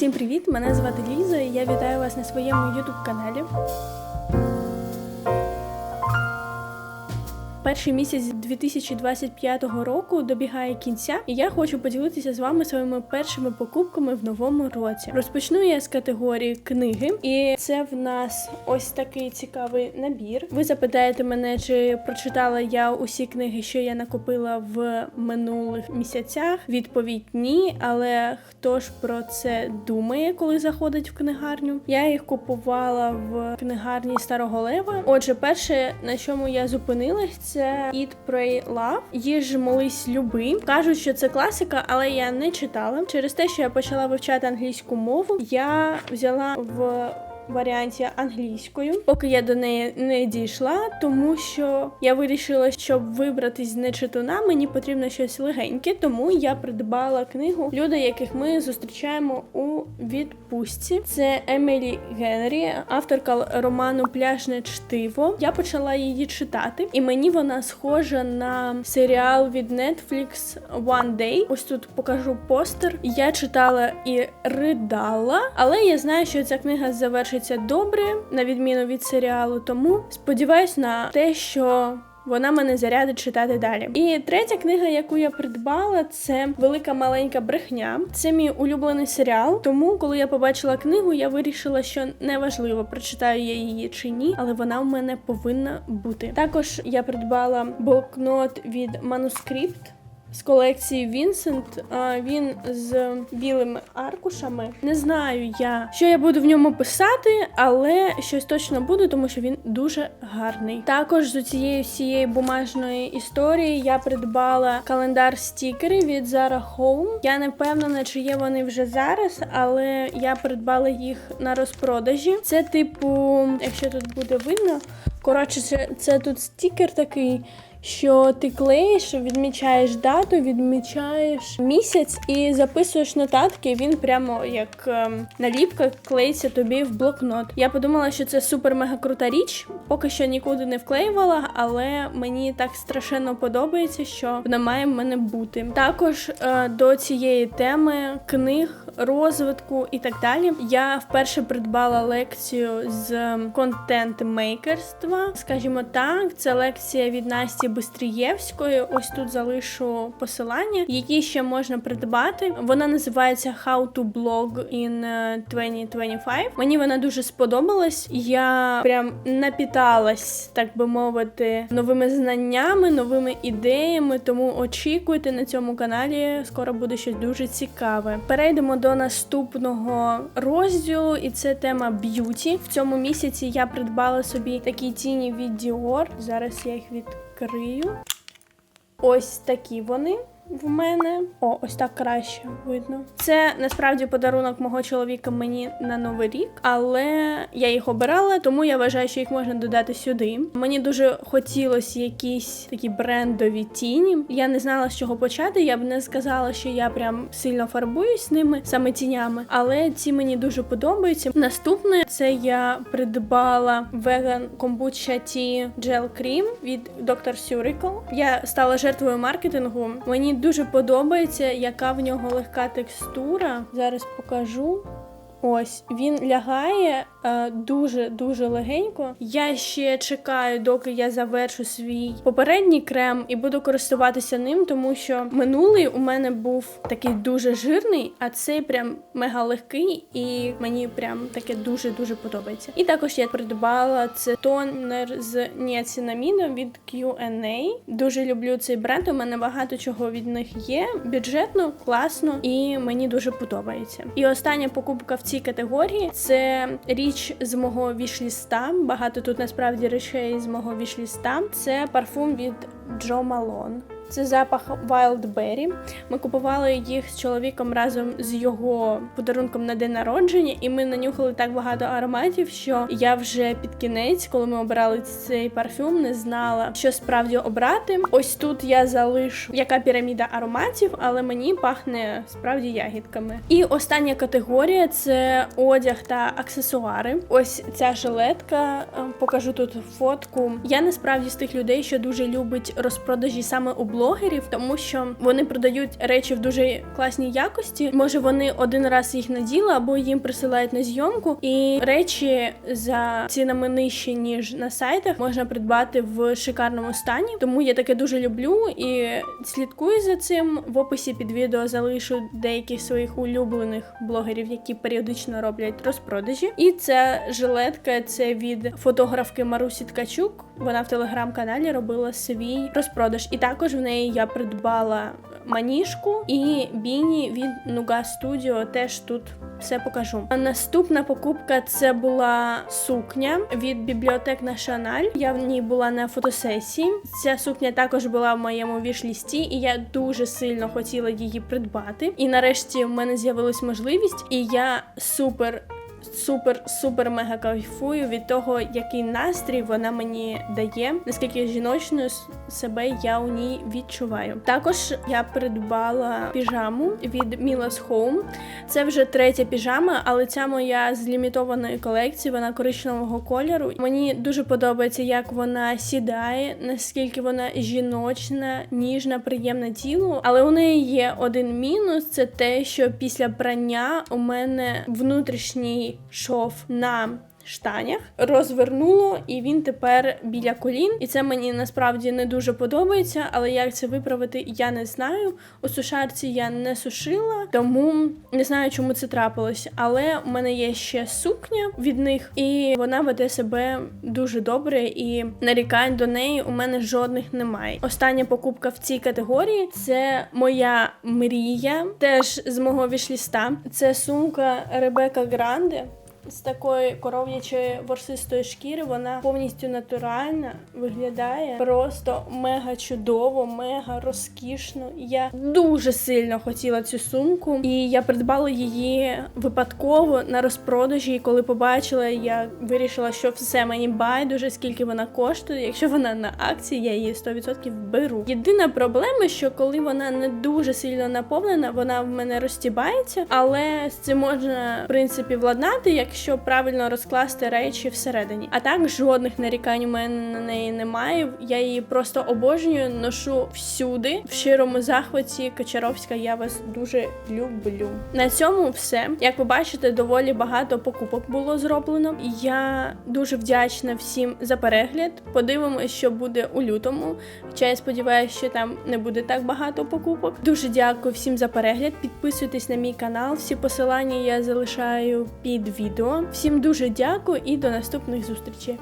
Усім привіт! Мене звати Ліза і я вітаю вас на своєму YouTube каналі. Перший місяць 2025 року добігає кінця, і я хочу поділитися з вами своїми першими покупками в новому році. Розпочну я з категорії книги, і це в нас ось такий цікавий набір. Ви запитаєте мене, чи прочитала я усі книги, що я накопила в минулих місяцях? Відповідь ні, але хто ж про це думає, коли заходить в книгарню? Я їх купувала в книгарні Старого Лева. Отже, перше, на чому я зупинилась, це Eat, Pray, Love. Їж молись люби. Кажуть, що це класика, але я не читала. Через те, що я почала вивчати англійську мову, я взяла в варіанті англійською, поки я до неї не дійшла, тому що я вирішила, щоб вибратись з нечитуна, мені потрібно щось легеньке, тому я придбала книгу Люди, яких ми зустрічаємо у відпустці. Це Емілі Генрі, авторка роману Пляжне чтиво. Я почала її читати, і мені вона схожа на серіал від Netflix One Day. Ось тут покажу постер. Я читала і ридала, але я знаю, що ця книга завершиться добре, на відміну від серіалу. Тому сподіваюсь на те, що. Вона мене зарядить читати далі. І третя книга, яку я придбала, це Велика маленька брехня. Це мій улюблений серіал. Тому, коли я побачила книгу, я вирішила, що неважливо, прочитаю я її чи ні, але вона в мене повинна бути. Також я придбала блокнот від манускрипт з колекції Вінсент. Він з білими аркушами. Не знаю я, що я буду в ньому писати, але щось точно буду, тому що він дуже гарний. Також з цієї всієї бумажної історії я придбала календар стікери від Zara Home. Я не впевнена, чи є вони вже зараз, але я придбала їх на розпродажі. Це, типу, якщо тут буде видно, коротше, це, це тут стікер такий що ти клеїш, відмічаєш дату, відмічаєш місяць і записуєш нотатки. Він прямо як ем, наліпка клеїться тобі в блокнот. Я подумала, що це супер мега крута річ. Поки що нікуди не вклеювала, але мені так страшенно подобається, що вона має в мене бути. Також е, до цієї теми книг, розвитку і так далі. Я вперше придбала лекцію з контент-мейкерства. Скажімо так, це лекція від Насті. Бистрієвської. Ось тут залишу посилання, які ще можна придбати. Вона називається How to Blog in 2025. Е, Мені вона дуже сподобалась. Я прям напіталась, так би мовити, новими знаннями, новими ідеями. Тому очікуйте на цьому каналі. Скоро буде щось дуже цікаве. Перейдемо до наступного розділу, і це тема б'юті. В цьому місяці я придбала собі такі тіні від Dior. Зараз я їх від відкрию. Ось такі вони в мене. О, ось так краще видно. Це насправді подарунок мого чоловіка мені на новий рік, але я їх обирала, тому я вважаю, що їх можна додати сюди. Мені дуже хотілося якісь такі брендові тіні. Я не знала, з чого почати. Я б не сказала, що я прям сильно фарбуюсь ними, саме тінями, але ці мені дуже подобаються. Наступне це я придбала Vegan Kombucha Tea Gel Cream від Dr. Surical. Я стала жертвою маркетингу. Мені дуже подобається, яка в нього легка текстура. Зараз покажу. Ось він лягає дуже-дуже легенько. Я ще чекаю, доки я завершу свій попередній крем і буду користуватися ним, тому що минулий у мене був такий дуже жирний, а цей прям мега легкий, і мені прям таке дуже-дуже подобається. І також я придбала це тонер з ніацинаміном від Q&A. Дуже люблю цей бренд. У мене багато чого від них є. Бюджетно, класно і мені дуже подобається. І остання покупка в цій категорії це річ річ з мого вішліста. Багато тут насправді речей з мого вішліста. Це парфум від Джо Малон. Це запах Wildberry. Ми купували їх з чоловіком разом з його подарунком на день народження, і ми нанюхали так багато ароматів, що я вже під кінець, коли ми обирали цей парфюм, не знала, що справді обрати. Ось тут я залишу яка піраміда ароматів, але мені пахне справді ягідками. І остання категорія це одяг та аксесуари. Ось ця жилетка. Е, покажу тут фотку. Я насправді з тих людей, що дуже любить розпродажі саме у блогерів тому що вони продають речі в дуже класній якості. Може, вони один раз їх наділи, або їм присилають на зйомку, і речі за цінами нижчі ніж на сайтах можна придбати в шикарному стані. Тому я таке дуже люблю і слідкую за цим. В описі під відео залишу деяких своїх улюблених блогерів, які періодично роблять розпродажі. І ця жилетка це від фотографки Марусі Ткачук. Вона в телеграм-каналі робила свій розпродаж. І також в неї я придбала маніжку і біні від Nuga Studio. Теж тут все покажу. А наступна покупка це була сукня від бібліотек Національ. Я в ній була на фотосесії. Ця сукня також була в моєму вішлісті, і я дуже сильно хотіла її придбати. І нарешті в мене з'явилась можливість, і я супер супер супер мега кайфую від того, який настрій вона мені дає, наскільки жіночною себе я у ній відчуваю. Також я придбала піжаму від Mila's Home. Це вже третя піжама, але ця моя з лімітованої колекції, вона коричневого кольору. Мені дуже подобається, як вона сідає, наскільки вона жіночна, ніжна, приємна тілу. Але у неї є один мінус: це те, що після прання у мене внутрішній шов на штанях розвернуло, і він тепер біля колін. І це мені насправді не дуже подобається. Але як це виправити, я не знаю. У сушарці я не сушила, тому не знаю, чому це трапилось. Але у мене є ще сукня від них, і вона веде себе дуже добре, і нарікань до неї у мене жодних немає. Остання покупка в цій категорії це моя мрія, теж з мого вішліста. Це сумка Ребека Гранде. З такої коров'ячої ворсистої шкіри вона повністю натуральна, виглядає просто мега чудово, мега розкішно. Я дуже сильно хотіла цю сумку, і я придбала її випадково на розпродажі. І коли побачила, я вирішила, що все мені байдуже, скільки вона коштує. Якщо вона на акції, я її 100% беру. Єдина проблема, що коли вона не дуже сильно наповнена, вона в мене розтібається, але з цим можна в принципі владнати, якщо правильно розкласти речі всередині. А так жодних нарікань у мене на неї немає. Я її просто обожнюю, ношу всюди. В щирому захваті Кочаровська, я вас дуже люблю. На цьому все. Як ви бачите, доволі багато покупок було зроблено. Я дуже вдячна всім за перегляд. Подивимось, що буде у лютому. Хоча я сподіваюся, що там не буде так багато покупок. Дуже дякую всім за перегляд. Підписуйтесь на мій канал. Всі посилання я залишаю під відео. Всім дуже дякую і до наступних зустрічей.